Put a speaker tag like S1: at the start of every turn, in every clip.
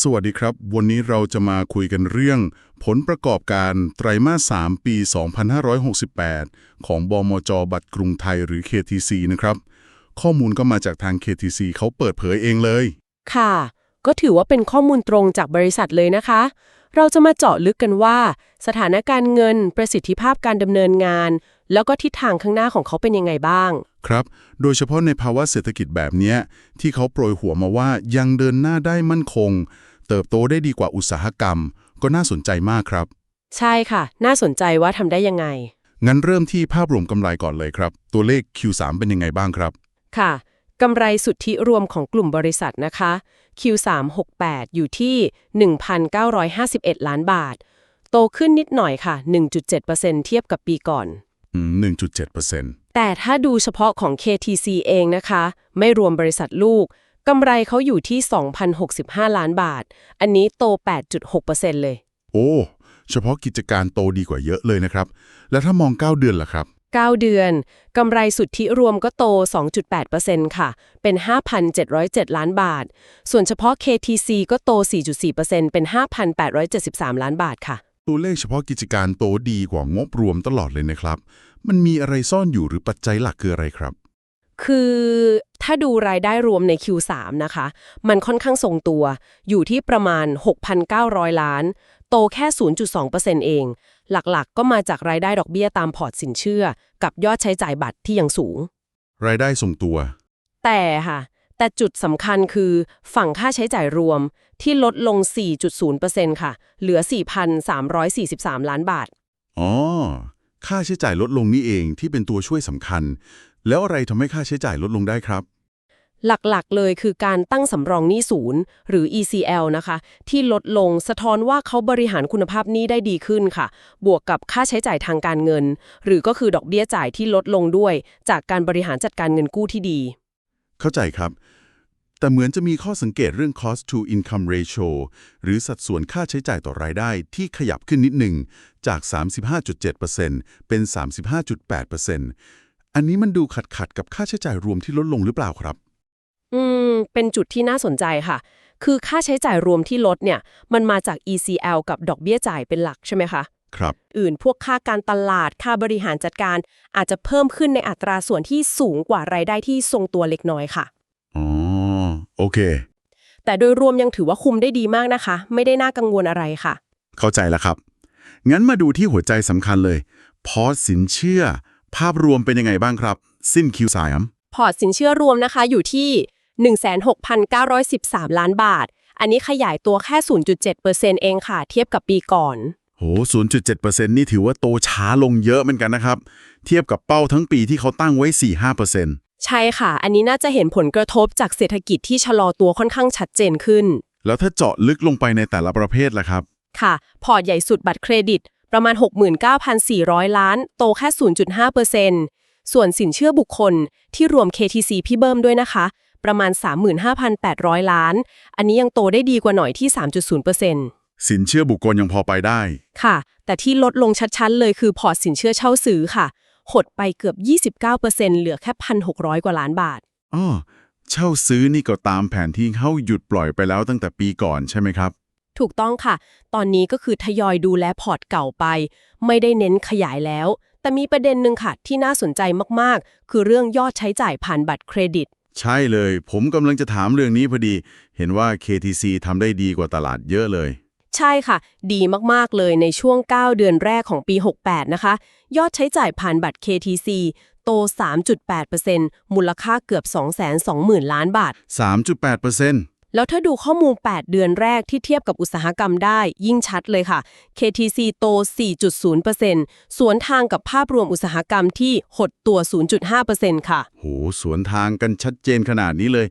S1: สวัสดีครับ วันนี้เราจะมาคุยกันเรื่อง ผลประกอบการไตรมาส 3 ปี 2568 ของบมจ บัตรกรุงไทยหรือ KTC นะครับ ข้อมูลก็มาจากทาง KTC เขาเปิดเผยเองเลย
S2: ค่ะ ก็ถือว่าเป็นข้อมูลตรงจากบริษัทเลยนะคะ เราจะมาเจาะลึกกันว่า สถานการณ์เงิน ประสิทธิภาพการดำเนินงาน แล้วก็ทิศทางข้างหน้าของเขาเป็นยังไงบ้าง
S1: ครับ โดยเฉพาะในภาวะเศรษฐกิจแบบเนี้ยที่เขาโปรยหัวมาว่ายังเดินหน้าได้มั่นคง เติบโตได้ดีกว่าอุตสาหกรรม ก็น่าสนใจมากครับ
S2: ใช่ค่ะ น่าสนใจว่าทำได้ยังไง
S1: งั้นเริ่มที่ภาพรวมกำไรก่อนเลยครับ ตัวเลข Q3 เป็นยังไงบ้างครับ
S2: ค่ะกำไรสุทธิรวมของกลุ่มบริษัทนะคะ Q368 อยู่ที่ 1,951 ล้านบาท โตขึ้นนิดหน่อยค่ะ 1.7%เทียบกับปีก่อน
S1: อืม 1.7%
S2: แต่ถ้าดูเฉพาะของ KTC เองนะคะ ไม่รวมบริษัทลูกกำไรเขาอยู่ที่ 2,065 ล้านบาท อันนี้โต 8.6%เลย
S1: โอ้ เฉพาะกิจการโตดีกว่าเยอะเลยนะครับ แล้วถ้ามอง 9 เดือนล่ะครับ
S2: 9 เดือนกำไรสุทธิรวมก็โต 2.8%ค่ะ เป็น 5,707 ล้านบาท ส่วนเฉพาะ KTC ก็โต 4.4%เป็น 5,873 ล้านบาทค่ะ
S1: ตัวเลขเฉพาะกิจการโตดีกว่างบรวมตลอดเลยนะครับ มันมีอะไรซ่อนอยู่หรือปัจจัยหลักคืออะไรครับ
S2: คือถ้าดูรายได้รวมใน Q3 นะคะ มันค่อนข้างทรงตัว อยู่ที่ประมาณ 6,900 ล้าน โตแค่ 0.2%เอง หลักๆ ก็มาจากรายได้ดอกเบี้ยตามพอร์ตสินเชื่อ กับยอดใช้จ่ายบัตรที่ยังสูง
S1: รายได้ส่งตัว
S2: แต่ค่ะ แต่จุดสำคัญคือฝั่งค่าใช้จ่ายรวมที่ลดลง 4.0%ค่ะ เหลือ 4,343 ล้านบาท
S1: อ๋อ ค่าใช้จ่ายลดลงนี่เองที่เป็นตัวช่วยสำคัญ แล้วอะไรทำให้ค่าใช้จ่ายลดลงได้ครับ
S2: หลักๆ เลยคือการตั้งสำรองหนี้ศูนย์ หรือ ECL นะคะ ที่ลดลงสะท้อนว่าเขาบริหารคุณภาพหนี้ได้ดีขึ้นค่ะ บวกกับค่าใช้จ่ายทางการเงิน หรือก็คือดอกเบี้ยจ่ายที่ลดลงด้วย จากการบริหารจัดการเงินกู้ที่ดี
S1: เข้าใจครับ แต่เหมือนจะมีข้อสังเกตเรื่อง cost to income ratio หรือสัดส่วนค่าใช้จ่ายต่อรายได้ที่ขยับขึ้นนิดหนึ่ง จาก 35.7%เป็น 35.8%อันนี้มันดูขัดขัดๆกับค่าใช้จ่ายรวมที่ลดลงหรือเปล่าครับ
S2: อืม เป็นจุดที่น่าสนใจค่ะ คือค่าใช้จ่ายรวมที่ลดเนี่ย มันมาจาก ECL กับดอกเบี้ยจ่ายเป็นหลักใช่ไหมคะ
S1: ครับ
S2: อื่นพวกค่าการตลาด ค่าบริหารจัดการ อาจจะเพิ่มขึ้นในอัตราส่วนที่สูงกว่ารายได้ที่ทรงตัวเล็กน้อยค่ะ
S1: อ๋อ โอเค
S2: แต่โดยรวมยังถือว่าคุมได้ดีมากนะคะ ไม่ได้น่ากังวลอะไรค่ะ
S1: เข้าใจแล้วครับ งั้นมาดูที่หัวใจสำคัญเลย พอร์ตสินเชื่อ ภาพรวมเป็นยังไงบ้างครับ สิ้น Q3
S2: พอร์ตสินเชื่อรวมนะคะอยู่ที่ 16,913 ล้านบาท อันนี้ขยายตัวแค่ 0.7%เองค่ะ เทียบกับปีก่อน
S1: โห 0.7%นี่ถือว่าโตช้าลงเยอะเหมือนกันนะครับ เทียบกับเป้าทั้งปีที่เขาตั้งไว้ 4-5%
S2: ใช่ค่ะ อันนี้น่าจะเห็นผลกระทบจากเศรษฐกิจที่ชะลอตัวค่อนข้างชัดเจนขึ้น
S1: แล้วถ้าเจาะลึกลงไปในแต่ละประเภทล่ะครับ
S2: ค่ะ พอร์ตใหญ่สุดบัตรเครดิต ประมาณ 69,400 ล้าน โตแค่ 0.5%ส่วนสินเชื่อบุคคลที่รวม KTC พี่เบิ้มด้วยนะคะ ประมาณ 35,800 ล้าน อันนี้ยังโตได้ดีกว่าหน่อยที่ 3.0%
S1: สินเชื่อบุคคลยังพอไปได้
S2: ค่ะ แต่ที่ลดลงชัดๆเลยคือพอร์ตสินเชื่อเช่าซื้อค่ะ หดไปเกือบ 29%เหลือแค่ 1,600 กว่าล้านบาท
S1: อ้อเช่าซื้อนี่ก็ตามแผนที่เขาหยุดปล่อยไปแล้วตั้งแต่ปีก่อนใช่ไหมครับ
S2: ถูกต้องค่ะ ตอนนี้ก็คือทยอยดูแลพอร์ตเก่าไป ไม่ได้เน้นขยายแล้ว แต่มีประเด็นหนึ่งค่ะ ที่น่าสนใจมากๆ คือเรื่องยอดใช้จ่ายผ่านบัตรเครดิต
S1: ใช่เลย ผมกำลังจะถามเรื่องนี้พอดี เห็นว่า KTC ทำได้ดีกว่าตลาดเยอะเลย
S2: ใช่ค่ะ ดีมากๆเลยในช่วง 9 เดือนแรกของปี 68 นะคะ ยอดใช้จ่ายผ่านบัตร KTC โต 3.8%มูลค่าเกือบ 220,000 ล้านบาท
S1: 3.8%
S2: แล้วถ้าดูข้อมูล 8 เดือนแรกที่เทียบกับอุตสาหกรรมได้ยิ่งชัดเลยค่ะ KTC โต 4.0%สวนทางกับภาพรวมอุตสาหกรรมที่หดตัว 0.5%ค่ะ
S1: โห สวนทางกันชัดเจนขนาดนี้เลย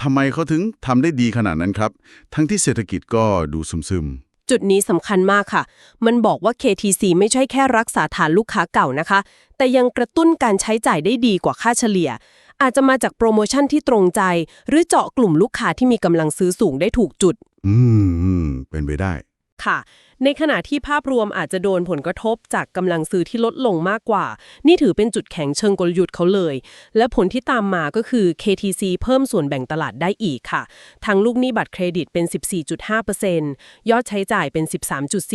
S1: ทำไมเขาถึงทำได้ดีขนาดนั้นครับ ทั้งที่เศรษฐกิจก็ดูซึม
S2: จุดนี้สำคัญมากค่ะ มันบอกว่า KTC ไม่ใช่แค่รักษาฐานลูกค้าเก่านะคะ แต่ยังกระตุ้นการใช้จ่ายได้ดีกว่าค่าเฉลี่ย อาจจะมาจากโปรโมชั่นที่ตรงใจ หรือเจาะกลุ่มลูกค้าที่มีกำลังซื้อสูงได้ถูกจุด
S1: อืม เป็นไปได้
S2: ค่ะ ในขณะที่ภาพรวมอาจจะโดนผลกระทบจากกำลังซื้อที่ลดลงมากกว่า นี่ถือเป็นจุดแข็งเชิงกลยุทธ์เขาเลย และผลที่ตามมาก็คือ KTC เพิ่มส่วนแบ่งตลาดได้อีกค่ะ ทั้งลูกหนี้บัตรเครดิตเป็น 14.5%ยอดใช้จ่ายเป็น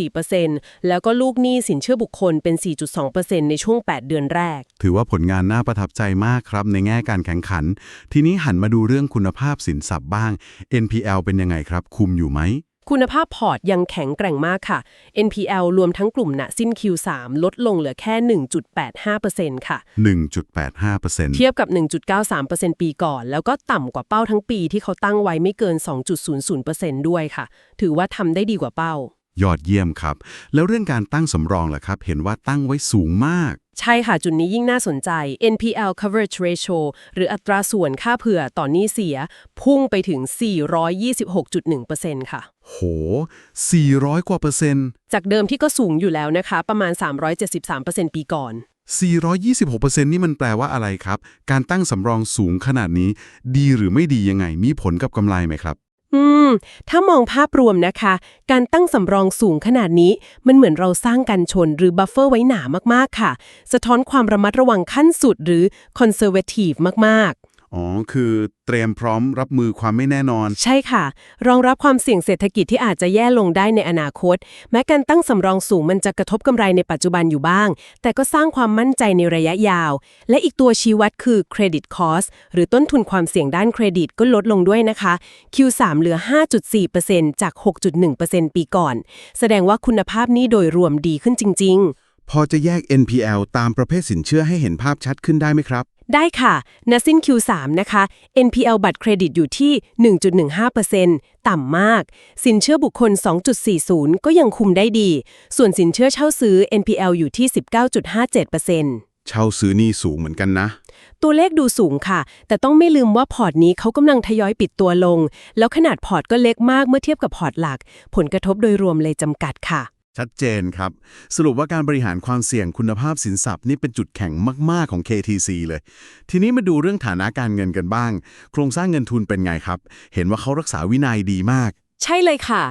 S2: 13.4%แล้วก็ลูกหนี้สินเชื่อบุคคลเป็น 4.2%ในช่วง 8 เดือนแรก
S1: ถือว่าผลงานน่าประทับใจมากครับในแง่การแข่งขัน ทีนี้หันมาดูเรื่องคุณภาพสินทรัพย์บ้าง NPL เป็นยังไงครับ คุมอยู่ไหม
S2: คุณภาพพอร์ตยังแข็งแกร่งมากค่ะ NPL รวมทั้งกลุ่มณสิ้น Q3 ลดลงเหลือแค่ 1.85%ค่ะ
S1: 1.85%
S2: เทียบกับ 1.93%ปีก่อน แล้วก็ต่ำกว่าเป้าทั้งปีที่เขาตั้งไว้ไม่เกิน 2.00%ด้วยค่ะ ถือว่าทำได้ดีกว่าเป้า
S1: ยอดเยี่ยมครับ แล้วเรื่องการตั้งสำรองล่ะครับ เห็นว่าตั้งไว้สูงมาก
S2: ใช่ค่ะ จุดนี้ยิ่งน่าสนใจ NPL coverage ratio หรืออัตราส่วนค่าเผื่อต่อนหนี้เสีย พุ่งไปถึง 426.1%ค่ะ
S1: โห 400 กว่าเปอร์เซ็นต์
S2: จากเดิมที่ก็สูงอยู่แล้วนะคะ ประมาณ 373%ปีก่อน
S1: 426%นี่มันแปลว่าอะไรครับ การตั้งสำรองสูงขนาดนี้ ดีหรือไม่ดียังไง มีผลกับกำไรไหมครับ
S2: อืม ถ้ามองภาพรวมนะคะ การตั้งสำรองสูงขนาดนี้ มันเหมือนเราสร้างกันชนหรือบัฟเฟอร์ไว้หนามากๆค่ะ สะท้อนความระมัดระวังขั้นสุดหรือ conservative มากๆ
S1: อ๋อ คือเตรียมพร้อมรับมือความไม่แน่นอน
S2: ใช่ค่ะ รองรับความเสี่ยงเศรษฐกิจที่อาจจะแย่ลงได้ในอนาคต แม้การตั้งสำรองสูงมันจะกระทบกำไรในปัจจุบันอยู่บ้าง แต่ก็สร้างความมั่นใจในระยะยาว และอีกตัวชี้วัดคือ credit cost หรือต้นทุนความเสี่ยงด้านเครดิตก็ลดลงด้วยนะคะ Q3 เหลือ 5.4%จาก 6.1%ปีก่อน แสดงว่าคุณภาพหนี้โดยรวมดีขึ้นจริง ๆ
S1: พอจะแยก NPL ตามประเภทสินเชื่อให้เห็นภาพชัดขึ้นได้ไหมครับ
S2: ได้ค่ะณสิ้น Q3 นะคะ NPL บัตรเครดิตอยู่ที่ 1.15%ต่ำมาก สินเชื่อบุคคล 2.40 ก็ยังคุมได้ดี ส่วนสินเชื่อเช่าซื้อ NPL อยู่ที่ 19.57%
S1: เช่าซื้อนี่สูงเหมือนกันนะ
S2: ตัวเลขดูสูงค่ะ แต่ต้องไม่ลืมว่าพอร์ตนี้เขากำลังทยอยปิดตัวลง แล้วขนาดพอร์ตก็เล็กมากเมื่อเทียบกับพอร์ตหลัก ผลกระทบโดยรวมเลยจำกัดค่ะ
S1: ชัดเจนครับ สรุปว่าการบริหารความเสี่ยงคุณภาพสินทรัพย์นี่เป็นจุดแข็งมากๆของ KTC เลย ทีนี้มาดูเรื่องฐานะการเงินกันบ้าง โครงสร้างเงินทุนเป็นไงครับ เห็นว่าเขารักษาวินัยดีมาก
S2: ใช่เลยค่ะ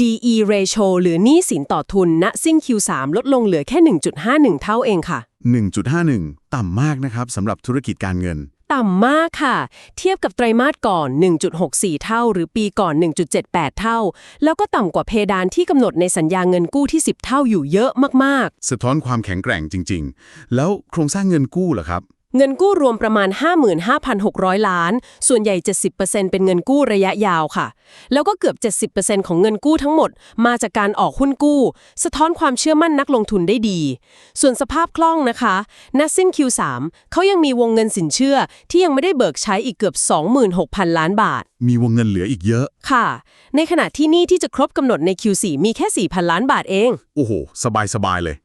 S2: DE ratio หรือหนี้สินต่อทุนณสิ้น Q3 ลดลงเหลือแค่ 1.51 เท่าเองค่ะ
S1: 1.51 ต่ำมากนะครับสำหรับธุรกิจการเงิน
S2: ต่ำมากค่ะ เทียบกับไตรมาสก่อน 1.64 เท่า หรือปีก่อน 1.78 เท่า แล้วก็ต่ำกว่าเพดานที่กำหนดในสัญญาเงินกู้ที่ 10 เท่าอยู่เยอะมาก
S1: สะท้อนความแข็งแกร่งจริง ๆ แล้วโครงสร้างเงินกู้หรอครับ
S2: เงินกู้รวมประมาณ 55,600 ล้าน ส่วนใหญ่ 70%เป็นเงินกู้ระยะยาวค่ะ แล้วก็เกือบ 70%ของเงินกู้ทั้งหมด มาจากการออกหุ้นกู้ สะท้อนความเชื่อมั่นนักลงทุนได้ดี ส่วนสภาพคล่องนะคะณสิ้น Q3 เขายังมีวงเงินสินเชื่อที่ยังไม่ได้เบิกใช้อีกเกือบ 26,000 ล้านบาท
S1: มีวงเงินเหลืออีกเยอะ
S2: ค่ะ ในขณะที่หนี้ที่จะครบกำหนดใน Q4 มีแค่ 4,000 ล้านบาทเอง
S1: โอ้โห สบายๆเลย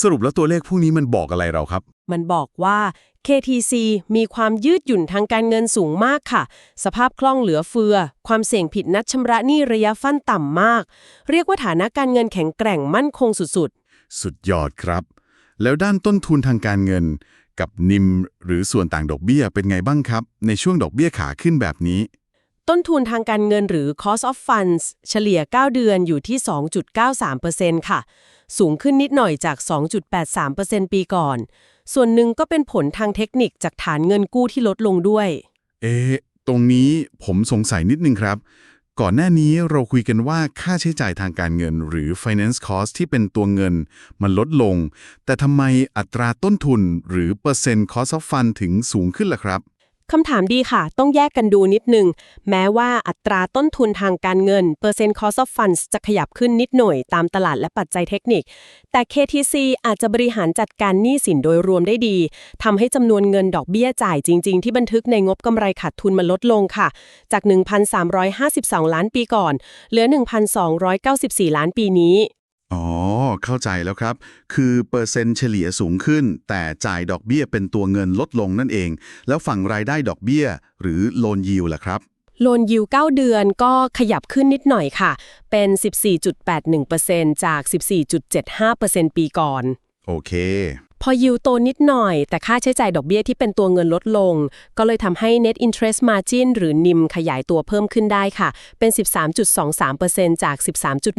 S1: สรุปแล้วตัวเลขพวกนี้มันบอกอะไรเราครับ
S2: มันบอกว่า KTC มีความยืดหยุ่นทางการเงินสูงมากค่ะ สภาพคล่องเหลือเฟือ ความเสี่ยงผิดนัดชำระหนี้ระยะฟันต่ำมาก เรียกว่าฐานะการเงินแข็งแกร่งมั่นคงสุด
S1: สุดยอดครับ แล้วด้านต้นทุนทางการเงิน กับนิมหรือส่วนต่างดอกเบี้ยเป็นไงบ้างครับ ในช่วงดอกเบี้ยขาขึ้นแบบนี้
S2: ๆ ต้นทุนทางการเงินหรือ cost of funds เฉลี่ย 9 เดือนอยู่ที่ 2.93%ค่ะ สูงขึ้นนิดหน่อยจาก 2.83%ปีก่อน ส่วนหนึ่งก็เป็นผลทางเทคนิคจากฐานเงินกู้ที่ลดลงด้วย
S1: เอ๊ะ ตรงนี้ผมสงสัยนิดนึงครับ ก่อนหน้านี้เราคุยกันว่าค่าใช้จ่ายทางการเงิน หรือ finance cost ที่เป็นตัวเงิน มันลดลง แต่ทำไมอัตราต้นทุนหรือเปอร์เซ็นต์ cost of fund ถึงสูงขึ้นล่ะครับ
S2: คำถามดีค่ะ ต้องแยกกันดูนิดนึงแม้ว่าอัตราต้นทุนทางการเงินเปอร์เซ็นต์ cost of funds จะขยับขึ้นนิดหน่อยตามตลาดและปัจจัยเทคนิค แต่ KTC อาจจะบริหารจัดการหนี้สินโดยรวมได้ดีทำให้จำนวนเงินดอกเบี้ยจ่ายจริง ๆ ที่บันทึกในงบกำไรขาดทุนมันลดลงค่ะ จาก 1,352 ล้านปีก่อน เหลือ 1,294 ล้านปีนี้
S1: เข้าใจแล้วครับ คือเปอร์เซ็นต์เฉลี่ยสูงขึ้น แต่จ่ายดอกเบี้ยเป็นตัวเงินลดลงนั่นเอง แล้วฝั่งรายได้ดอกเบี้ย หรือโลนยิวล่ะครับ
S2: โลนยิว9เดือนก็ขยับขึ้นนิดหน่อยค่ะ เป็น 14.81%จาก 14.75%ปีก่อน
S1: โอเค
S2: พอยิวโตนิดหน่อย แต่ค่าใช้จ่ายดอกเบี้ยที่เป็นตัวเงินลดลง ก็เลยทำให้ net interest margin หรือ NIM ขยายตัวเพิ่มขึ้นได้ค่ะ เป็น 13.23%จาก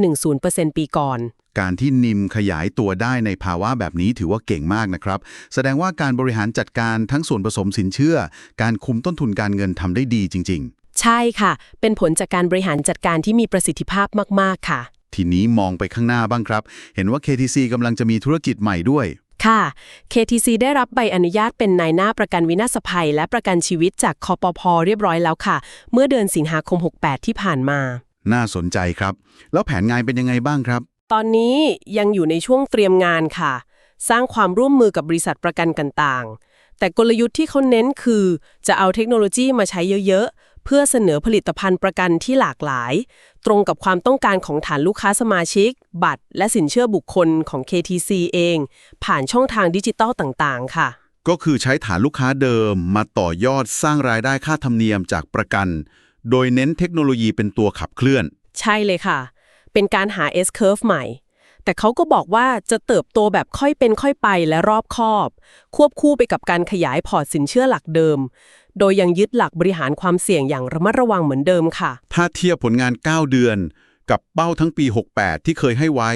S2: 13.10%ปีก่อน
S3: การที่นิมขยายตัวได้ในภาวะแบบนี้ถือว่าเก่งมากนะครับ แสดงว่าการบริหารจัดการทั้งส่วนผสมสินเชื่อ การคุมต้นทุนการเงินทำได้ดีจริง
S2: ใช่ค่ะ เป็นผลจากการบริหารจัดการที่มีประสิทธิภาพมากๆค่ะ
S3: ๆทีนี้มองไปข้างหน้าบ้างครับ เห็นว่า KTC กำลังจะมีธุรกิจใหม่ด้วย
S2: ค่ะ KTC ได้รับใบอนุญาตเป็นนายหน้าประกันวินาศภัย และประกันชีวิตจากคอปพอเรียบร้อยแล้วค่ะ เมื่อเดือนสิงหาคม 68 ที่ผ่านมา
S3: น่าสนใจครับ แล้วแผนงานเป็นยังไงบ้างครับ
S2: ตอนนี้ยังอยู่ในช่วงเตรียมงานค่ะ สร้างความร่วมมือกับบริษัทประกันต่างๆ แต่กลยุทธ์ที่เขาเน้นคือ จะเอาเทคโนโลยีมาใช้เยอะๆ เพื่อเสนอผลิตภัณฑ์ประกันที่หลากหลาย ตรงกับความต้องการของฐานลูกค้าสมาชิก บัตร และสินเชื่อบุคคลของ KTC เอง ผ่านช่องทางดิจิตอลต่างๆ ค่ะ
S3: ก็คือใช้ฐานลูกค้าเดิมมาต่อยอดสร้างรายได้ค่าธรรมเนียมจากประกัน โดยเน้นเทคโนโลยีเป็นตัวขับเคลื่อน
S2: ใช่เลยค่ะ เป็นการหา S curve ใหม่ แต่เขาก็บอกว่าจะเติบโตแบบค่อยเป็นค่อยไปและรอบคอบ ควบคู่ไปกับการขยายพอร์ตสินเชื่อหลักเดิม โดยยังยึดหลักบริหารความเสี่ยงอย่างระมัดระวังเหมือนเดิมค่ะ
S3: ถ้าเทียบผลงาน 9 เดือน กับเป้าทั้งปี 68 ที่เคยให้ไว้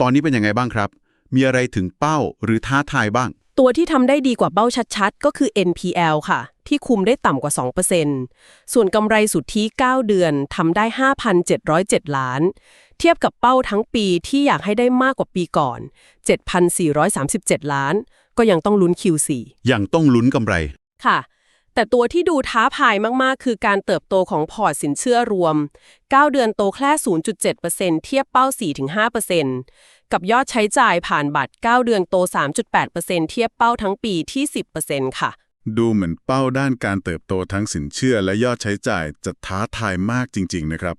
S3: ตอนนี้เป็นยังไงบ้างครับ มีอะไรถึงเป้าหรือท้าทายบ้าง
S2: ตัวที่ทำได้ดีกว่าเป้าชัดๆ ก็คือ NPL ค่ะที่คุมได้ต่ำกว่า 2%ส่วนกำไรสุทธิ 9 เดือนทำได้ 5,707 ล้าน เทียบกับเป้าทั้งปีที่อยากให้ได้มากกว่าปีก่อน 7,437 ล้าน ก็ยังต้องลุ้น Q4
S3: ยังต้องลุ้นกำไร
S2: ค่ะ แต่ตัวที่ดูท้าทายมาก ๆ คือการเติบโตของพอร์ตสินเชื่อรวม 9 เดือนโตแค่ 0.7%เทียบเป้า 4-5%กับยอดใช้จ่ายผ่านบัตร 9 เดือนโต 3.8%เทียบเป้าทั้งปีที่ 10%ค่ะ
S1: ดูเหมือนเป้าด้านการเติบโตทั้งสินเชื่อและยอดใช้จ่ายจะท้าทายมากจริง ๆ นะครับ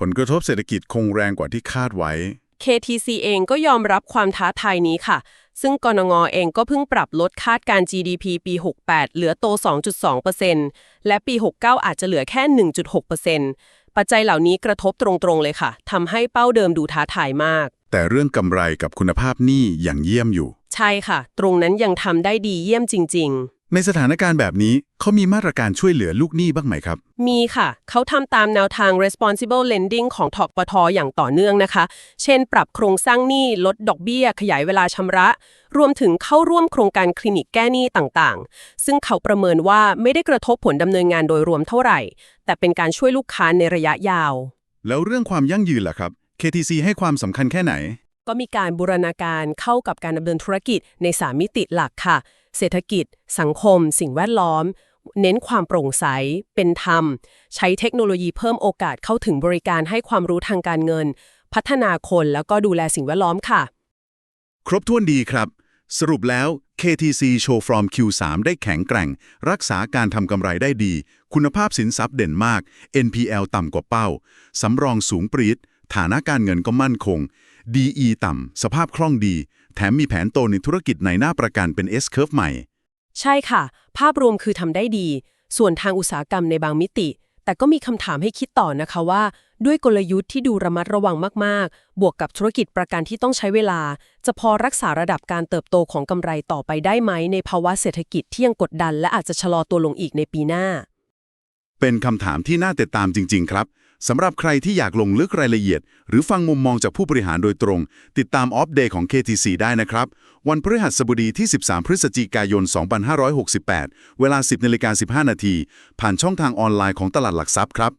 S1: ผลกระทบเศรษฐกิจคงแรงกว่าที่คาดไว้
S2: KTC เองก็ยอมรับความท้าทายนี้ค่ะ ซึ่งกนงเองก็เพิ่งปรับลดคาดการ GDP ปี 68 เหลือโต 2.2%และปี 69 อาจจะเหลือแค่ 1.6%ปัจจัยเหล่านี้กระทบตรงๆเลยค่ะทำให้เป้าเดิมดูท้าทายมาก
S1: แต่เรื่องกำไรกับคุณภาพหนี้อย่างเยี่ยมอยู่
S2: ใช่ค่ะ ตรงนั้นยังทำได้ดีเยี่ยมจริง
S1: ในสถานการณ์แบบนี้เขามีมาตรการช่วยเหลือลูกหนี้บ้างไหมครับ
S2: ๆมีค่ะ เขาทำตามแนวทาง responsible lending ของทกปทอย่างต่อเนื่องนะคะ เช่น ปรับโครงสร้างหนี้ ลดดอกเบี้ย ขยายเวลาชำระ รวมถึงเข้าร่วมโครงการคลินิกแก้หนี้ต่างๆ ซึ่งเขาประเมินว่าไม่ได้กระทบผลดำเนินงานโดยรวมเท่าไหร่ แต่เป็นการช่วยลูกค้าในระยะยาว
S1: แล้วเรื่องความยั่งยืนล่ะครับ KTC ให้ความสำคัญแค่ไหน
S2: ก็มีการบูรณาการเข้ากับการดำเนินธุรกิจใน 3 มิติหลักค่ะ เศรษฐกิจ สังคม สิ่งแวดล้อม เน้นความโปร่งใส เป็นธรรม ใช้เทคโนโลยีเพิ่มโอกาสเข้าถึงบริการให้ความรู้ทางการเงิน พัฒนาคนแล้วก็ดูแลสิ่งแวดล้อมค่ะ
S1: ครบถ้วนดีครับ สรุปแล้ว KTC Show from Q3 ได้แข็งแกร่ง รักษาการทำกำไรได้ดี คุณภาพสินทรัพย์เด่นมาก NPL ต่ำกว่าเป้า สำรองสูงปรีดฐานะการเงินก็มั่นคง DE ต่ำ สภาพคล่องดี แถมมีแผนโตในธุรกิจในหน้าประกันเป็น S curve ใหม่
S2: ใช่ค่ะ ภาพรวมคือทำได้ดี ส่วนทางอุตสาหกรรมในบางมิติ แต่ก็มีคำถามให้คิดต่อนะคะว่า ด้วยกลยุทธ์ที่ดูระมัดระวังมากๆ บวกกับธุรกิจประกันที่ต้องใช้เวลา จะพอรักษาระดับการเติบโตของกำไรต่อไปได้ไหม ในภาวะเศรษฐกิจที่ยังกดดัน และอาจจะชะลอตัวลงอีกในปีหน้า
S1: เป็นคำถามที่น่าติดตามจริง ๆ ครับ สำหรับใครที่อยากลงลึกรายละเอียด หรือฟังมุมมองจากผู้บริหารโดยตรง ติดตามออฟเดย์ของ KTC ได้นะครับ วันพฤหัสบดีที่ 13 พฤศจิกายน 2568 เวลา 10นาฬิกา15 นาที ผ่านช่องทางออนไลน์ของตลาดหลักทรัพย์ครับ